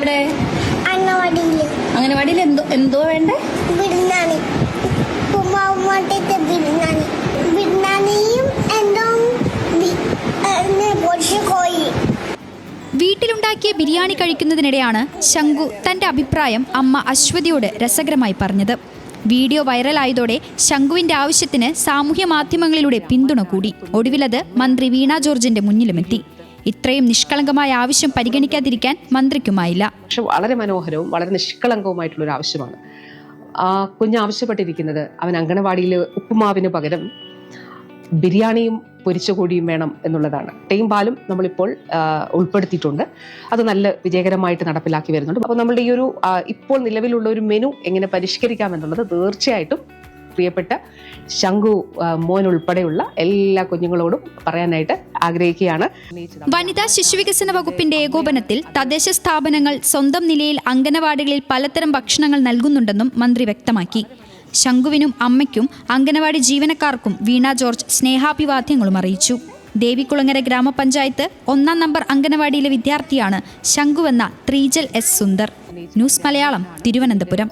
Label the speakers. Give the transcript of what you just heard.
Speaker 1: എവിടെ? അംഗനവാടിയിൽ എന്തോ എന്തോ വേണ്ടേ?
Speaker 2: ബിരിയാണി ബിരിയാണി ബിരിയാണിയും എന്തോ കോഴി
Speaker 3: വീട്ടിലുണ്ടാക്കിയ ബിരിയാണി കഴിക്കുന്നതിനിടെയാണ് ശങ്കു തന്റെ അഭിപ്രായം അമ്മ അശ്വതിയോട് രസകരമായി പറഞ്ഞത്. വീഡിയോ വൈറലായതോടെ ശങ്കുവിന്റെ ആവശ്യത്തിന് സാമൂഹ്യ മാധ്യമങ്ങളിലൂടെ പിന്തുണ കൂടി. ഒടുവിലത് മന്ത്രി വീണ ജോർജിന്റെ മുന്നിലുമെത്തി. ഇത്രയും നിഷ്കളങ്കമായ ആവശ്യം പരിഗണിക്കാതിരിക്കാൻ മന്ത്രിക്കുമായില്ല.
Speaker 4: പക്ഷെ വളരെ മനോഹരവും വളരെ നിഷ്കളങ്കവുമായിട്ടുള്ള ഒരു ആവശ്യമാണ്. ആ കുഞ്ഞ് ആവശ്യപ്പെട്ടിരിക്കുന്നത് അവൻ അങ്കണവാടിയിലെ ഉപ്പുമാവിന് പകരം ബിരിയാണിയും പൊരിച്ച കോടിയും വേണം എന്നുള്ളതാണ്. ടൈം പാലും നമ്മളിപ്പോൾ ഉൾപ്പെടുത്തിയിട്ടുണ്ട്. അത് നല്ല വിജയകരമായിട്ട് നടപ്പിലാക്കി വരുന്നുണ്ട്. അപ്പോൾ നമ്മളുടെ ഈ ഒരു ഇപ്പോൾ നിലവിലുള്ള ഒരു മെനു എങ്ങനെ പരിഷ്കരിക്കാം എന്നുള്ളത് തീർച്ചയായിട്ടും പ്രിയപ്പെട്ട ശംഖു മോൻ ഉൾപ്പെടെയുള്ള എല്ലാ കുഞ്ഞുങ്ങളോടും പറയാനായിട്ട് ആഗ്രഹിക്കുകയാണ്.
Speaker 3: വനിതാ ശിശുവികസന വകുപ്പിന്റെ ഏകോപനത്തിൽ തദ്ദേശ സ്ഥാപനങ്ങൾ സ്വന്തം നിലയിൽ അംഗനവാടികളിൽ പലതരം ഭക്ഷണങ്ങൾ നൽകുന്നുണ്ടെന്നും മന്ത്രി വ്യക്തമാക്കി. ശംഖുവിനും അമ്മയ്ക്കും അംഗനവാടി ജീവനക്കാർക്കും വീണ ജോർജ് സ്നേഹാഭിവാദ്യങ്ങളും അറിയിച്ചു. ദേവികുളങ്ങര ഗ്രാമപഞ്ചായത്ത് ഒന്നാം നമ്പർ അംഗനവാടിയിലെ വിദ്യാർത്ഥിയാണ് ശംഖുവെന്ന ത്രീജൽ എസ് സുന്ദർ. ന്യൂസ് മലയാളം തിരുവനന്തപുരം.